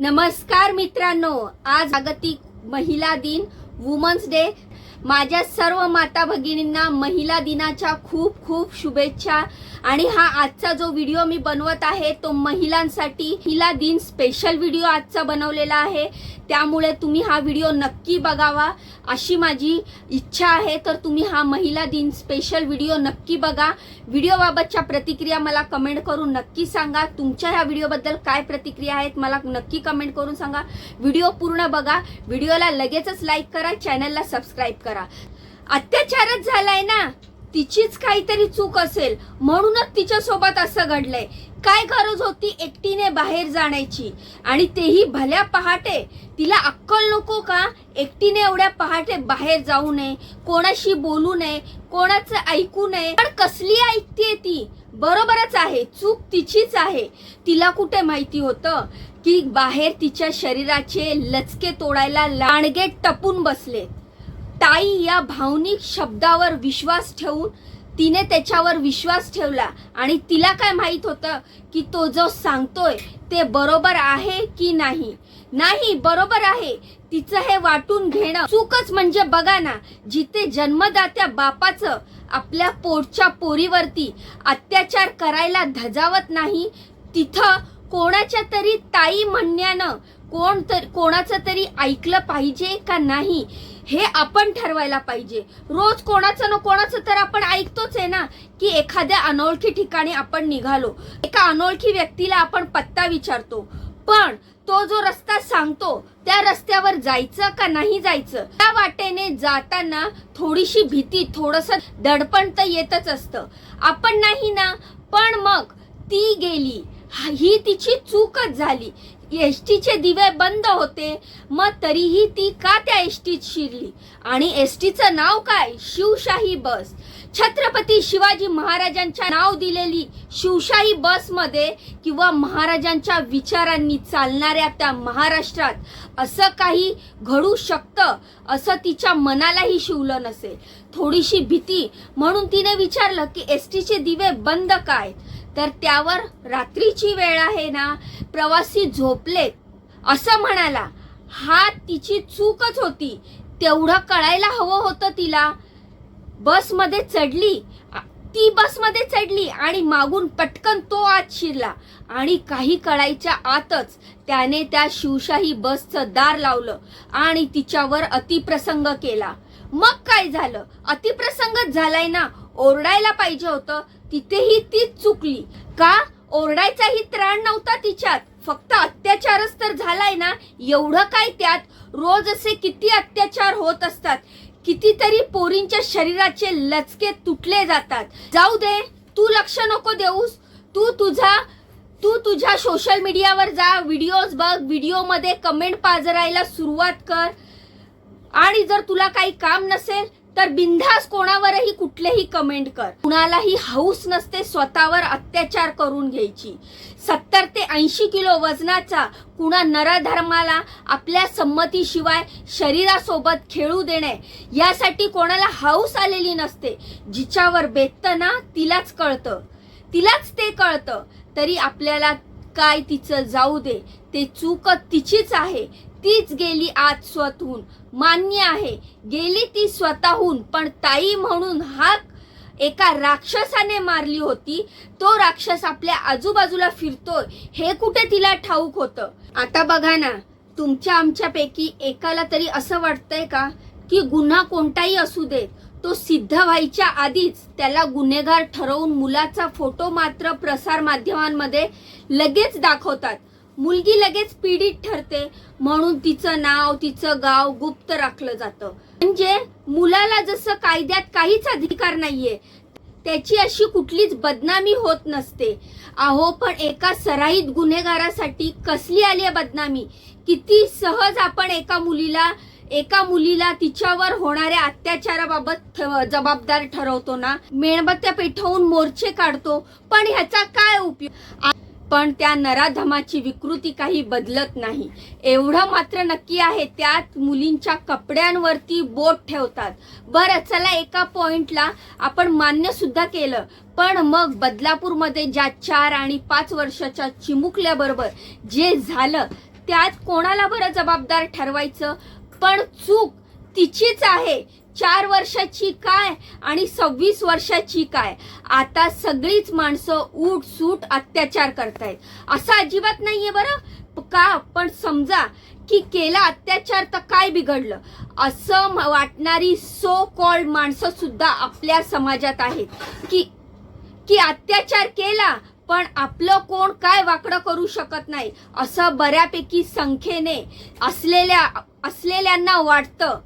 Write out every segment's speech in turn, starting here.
नमस्कार मित्रांनो आज जागतिक महिला दिन वुमन्स डे माझ्या सर्व माता भगिनींना महिला दिनाच्या खूप खूप शुभेच्छा. आणि हा आजचा जो व्हिडिओ मी बनवत आहे तो महिलांसाठी महिला दिन स्पेशल व्हिडिओ आजचा बनवलेला आहे. त्यामुळे तुम्ही हा व्हिडिओ नक्की बघावा. अशी माझी इच्छा आहे तर तुम्ही हा महिला दिन स्पेशल व्हिडिओ नक्की बघा. व्हिडिओबाबतच्या प्रतिक्रिया मला कमेंट करून नक्की सांगा. तुमच्या ह्या व्हिडिओबद्दल काय प्रतिक्रिया आहेत मला नक्की कमेंट करून सांगा. व्हिडिओ पूर्ण बघा. व्हिडिओला लगेचच लाईक करा. चॅनलला सबस्क्राईब करा. अत्याचारच झालाय ना? तिचीच काहीतरी चूक असेल म्हणूनच तिच्या सोबत असं घडलंय. काय गरज होती एकटीने बाहेर जाण्याची? आणि तेही भल्या पहाटे? तिला अक्कल नको का एकटीने एवढ्या पहाटे बाहेर जाऊ नये कोणाशी बोलू नये कोणाचं ऐकू नये? पण कसली ऐकते ती? बरोबरच आहे चूक तिचीच आहे. तिला कुठे माहिती होतं की बाहेर तिच्या शरीराचे लचके तोडायला लांडगे टपून बसले ताई या भावनिक शब्दावर विश्वास ठेवून तिने त्याच्यावर विश्वास ठेवला. आणि तिला काय माहीत होतं की तो जो सांगतोय ते बरोबर आहे की नाही? नाही बरोबर आहे. तिचं हे वाटून घेणं चूकच म्हणजे बघा ना जिथे जन्मदात्या बापाचं आपल्या पोटच्या पोरीवरती अत्याचार करायला धजावत नाही तिथं कोणाच्या तरी ताई म्हणण्यानं कोण तर कोणाचं तरी ऐकलं पाहिजे का नाही हे आपण ठरवायला पाहिजे. रोज कोणाचं ना कोणाचं तर आपण ऐकतोच आहे ना की एखाद्या अनोळखी ठिकाणी आपण निघालो. एका अनोळखी व्यक्तीला आपण पत्ता विचारतो. पण तो जो रस्ता सांगतो त्या रस्त्यावर जायचं का नाही जायचं त्या वाटेने जाताना थोडीशी भीती थोडस दडपण तर येतच असतं. आपण नाही ना पण मग ती गेली ही तिची चूकच झाली. एस टीचे दिवे बंद होते. मग तरीही ती का त्या एस टीत शिरली? आणि एस टीचं नाव काय? शिवशाही बस. छत्रपती शिवाजी महाराजांच्या नाव दिलेली शिवशाही बसमध्ये किंवा महाराजांच्या विचारांनी चालणाऱ्या त्या महाराष्ट्रात असं काही घडू शकतं असं तिच्या मनालाही शिवलं नसेल. थोडीशी भीती म्हणून तिने विचारलं की एस टीचे दिवे बंद काय? तर त्यावर रात्रीची वेळ आहे ना प्रवासी झोपलेत. असं म्हणाला. हा तिची चूकच होती. तेवढं कळायला हवं होतं तिला. बसमध्ये चढली. ती बसमध्ये चढली आणि मागून पटकन तो आत शिरला. आणि काही कळायच्या आतच त्याने त्या शिवशाही बसचं दार लावलं आणि तिच्यावर अतिप्रसंग केला. मग काय झालं? अतिप्रसंगच झालाय ना ओरडायला पाहिजे होतं. तिथेही तीच चुकली. का? ओरडायचाही त्राण नव्हता तिच्यात. फक्त अत्याचारच तर झालाय ना? एवढं काय त्यात? रोज असे किती अत्याचार होत असतात. कितीतरी पोरींच्या शरीराचे लचके तुटले जातात. जाऊ दे तू लक्ष नको देऊस. तू तुझा तू तुझ्या सोशल मीडियावर जा व्हिडिओज बघ व्हिडिओमध्ये कमेंट पाजरायला सुरुवात कर. आणि जर तुला काही काम नसेल तर बिंधास कोणावरही कुठलेही कमेंट कर. कुणालाही हौस नसते स्वतःवर अत्याचार करून घ्यायची. सत्तर ते ऐंशी किलो वजनाचा कुणा नरधर्माला आपल्या संमतीशिवाय शरीरासोबत खेळू देणे यासाठी कोणाला हौस आलेली नसते. जिच्यावर बेततं ना तिलाच कळतं. तिलाच ते कळतं. तरी आपल्याला काय तिचं जाऊ दे. ते चूक तिचीच आहे. तीच गेली आज स्वतःहून. मान्य आहे. गेली ती स्वतःहून पण ताई म्हणून हाक एका राक्षसाने मारली होती. तो राक्षस आपल्या आजूबाजूला फिरतोय. हे कुठे तिला ठाऊक होतं? आता बघा ना तुमच्या आमच्यापैकी एकाला तरी असं वाटतंय का? की गुन्हा कोणताही असू देत. तो सिद्ध व्हायच्या आधीच त्याला गुन्हेगार ठरवून मुलाचा फोटो मात्र प्रसार माध्यमांमध्ये लगेच दाखवतात. मुलगी लगेच पीडित ठरते म्हणून तिचं नाव तिचं गाव गुप्त राखलं जातं. म्हणजे मुलाला जसं कायद्यात काहीच अधिकार नाहीये त्याची अशी कुठलीच बदनामी होत नसते. अहो पण एका सराईत गुन्हेगारासाठी कसली आली आहे बदनामी? किती सहज आपण एका मुलीला एका मुलीला तिच्यावर होणाऱ्या अत्याचाराबाबत जबाबदार ठरवतो ना. मेणबत्त्या पेटवून मोर्चे काढतो पण ह्याचा काय उपयोग? पण त्या नराधमाची विकृती काही बदलत नाही. एवढं मात्र नक्की आहे त्यात मुलींच्या कपड्यांवरती बोट ठेवतात. बरं चला एका पॉइंटला आपण मान्य सुद्धा केलं. पण मग बदलापूरमध्ये ज्या चार आणि पाच वर्षाच्या चिमुकल्याबरोबर जे झालं त्यात कोणाला बरं जबाबदार ठरवायचं? पण चूक तिचीच आहे. चार वर्षाची काय आणि सव्वीस वर्षाची काय? आता सगळीच माणसं उठ सूट अत्याचार करतायत. असं अजिबात नाहीये बरं? का? पण समजा की केला अत्याचार तर काय बिघडलं? असं वाटणारी सो कॉल्ड माणसं सुद्धा आपल्या समाजात आहेत. की की अत्याचार केला पण आपलं कोण काय वाकडं करू शकत नाही? असं बऱ्यापैकी संख्येने असलेल्या असलेल्यांना वाटतं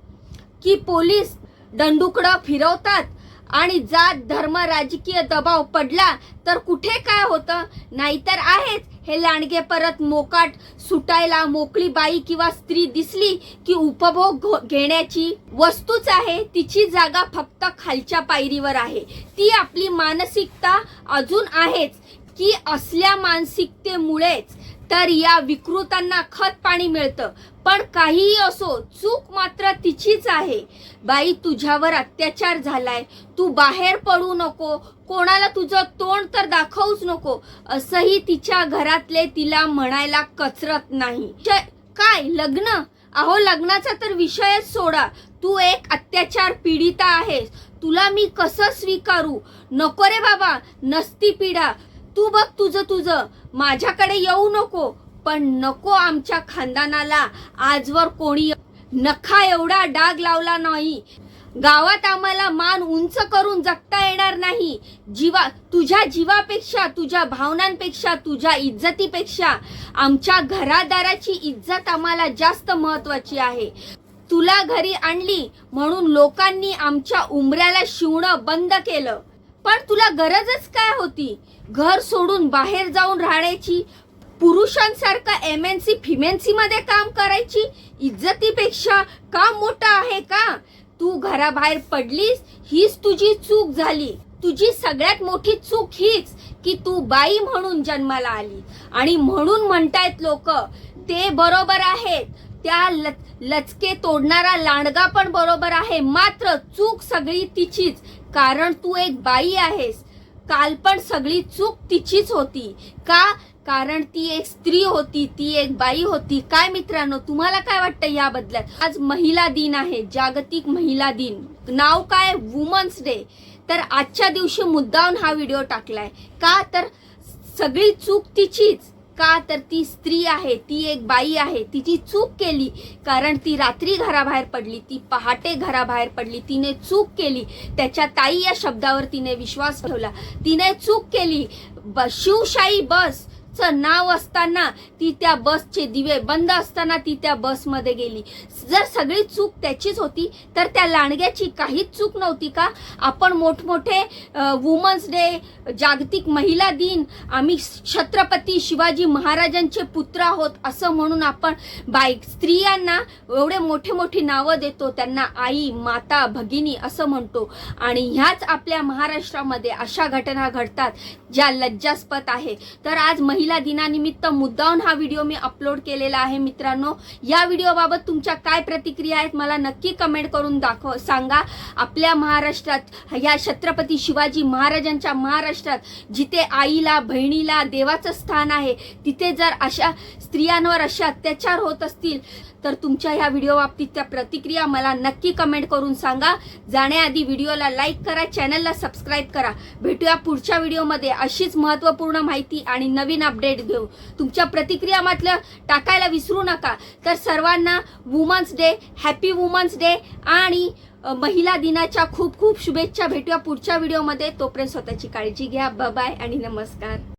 की पोलीस दंडुकडं फिरवतात आणि जात धर्म राजकीय दबाव पडला तर कुठे काय होतं? नाहीतर आहेच. हे लांडगे परत मोकाट सुटायला मोकळी बाई किंवा स्त्री दिसली की उपभोग घेण्याची वस्तूच आहे. तिची जागा फक्त खालच्या पायरीवर आहे. ती आपली मानसिकता अजून आहेच की असल्या मानसिकतेमुळेच तर या विकृतांना खत पाणी मिळतं. पण काहीही असो चूक मात्र तिचीच आहे. बाई तुझ्यावर अत्याचार झालाय. तू बाहेर पडू नको. कोणाला तुझं तोंड तर दाखवूच नको. असंही तिच्या घरातले तिला म्हणायला कचरत नाही. काय लग्न? अहो लग्नाचा तर विषयच सोडा. तू एक अत्याचार पीडिता आहेस. तुला मी कसं स्वीकारू? नको रे बाबा नसती पिढा तू बघ तुझं तुझं. माझ्याकडे येऊ नको. पण नको आमच्या खानदानाला. आजवर कोणी नखा एवढा डाग लावला नाही. गावात आम्हाला मान उंच करून जगता येणार नाही. जीवा तुझ्या जीवापेक्षा तुझ्या भावनांपेक्षा तुझ्या इज्जतीपेक्षा आमच्या घरादाराची इज्जत आम्हाला जास्त महत्वाची आहे. तुला घरी आणली म्हणून लोकांनी आमच्या उमऱ्याला शिवणं बंद केलं. पण तुला गरजच काय होती? घर सोडून बाहेर जाऊन राहण्याची पुरुषांसारखं एम एन सी फिमेन्सी मध्ये काम करायची इज्जतीपेक्षा काम मोठं आहे का? तू घराबाहेर पडलीस हीच तुझी चूक झाली. तुझी सगळ्यात मोठी चूक हीच की तू बाई म्हणून जन्माला आली. आणि म्हणून म्हणतायत लोक ते बरोबर आहेत. त्या ल- लचके तोडणारा लांडगा पण बरोबर आहे. मात्र चूक सगळी तिचीच. कारण तू एक बाई आहेस. काल पण सगळी चूक तिचीच होती. का? कारण ती एक स्त्री होती ती एक बाई होती. काय मित्रांनो तुम्हाला काय वाटतं याबद्दल? आज महिला दिन आहे जागतिक महिला दिन. नाव काय? वुमन्स डे तर आजच्या दिवशी मुद्दाहून हा व्हिडिओ टाकलाय. का? तर सगळी चूक तिचीच. का तर ती स्त्री आहे ती एक बाई आहे. तिची चूक केली कारण ती रात्री घराबाहेर पडली ती पहाटे घराबाहेर पडली तिने चूक केली. त्याच्या ताई या शब्दावर तिने विश्वास ठेवला. तिने चूक केली. ब- शिवशाही बस. बसचं नाव असताना ती त्या बसचे दिवे बंद असताना ती त्या बसमध्ये गेली. जर सगळी चूक त्याचीच होती तर त्या लांडग्याची काहीच चूक नव्हती का? आपण मोठमोठे वुमन्स डे जागतिक महिला दिन आम्ही छत्रपती शिवाजी महाराजांचे पुत्र आहोत असं म्हणून आपण बाईक स्त्रियांना एवढे मोठे मोठी नावं देतो त्यांना आई माता भगिनी असं म्हणतो. आणि ह्याच आपल्या महाराष्ट्रामध्ये अशा घटना घडतात ज्या लज्जास्पद आहे. तर आज महिला दिनानिमित्त मुद्दाहून हा व्हिडिओ मी अपलोड केलेला आहे. मित्रांनो या व्हिडिओबाबत तुमच्या काय प्रतिक्रिया आहेत मला नक्की कमेंट करून दाखव सांगा. आपल्या महाराष्ट्रात या छत्रपती शिवाजी महाराजांच्या महाराष्ट्रात जिथे आईला बहिणीला देवाचं स्थान आहे तिथे जर अशा स्त्रियांवर असे अत्याचार होत असतील तर तुमच्या ह्या व्हिडिओ बाबतीतच्या प्रतिक्रिया मला नक्की कमेंट करून सांगा. जाण्याआधी व्हिडिओला लाईक करा चॅनलला सबस्क्राईब करा. भेटूया पुढच्या व्हिडिओमध्ये अशीच महत्त्वपूर्ण माहिती आणि नवीन अपडेट घेऊ तुमच्या प्रतिक्रिया मात्र टाकायला विसरू नका. तर सर्वांना women's day happy women's day आणि महिला दिनाच्या खूप खूप शुभेच्छा. भेटूया पुढच्या व्हिडिओमध्ये तोपर्यंत स्वतःची काळजी घ्या. बाय आणि नमस्कार.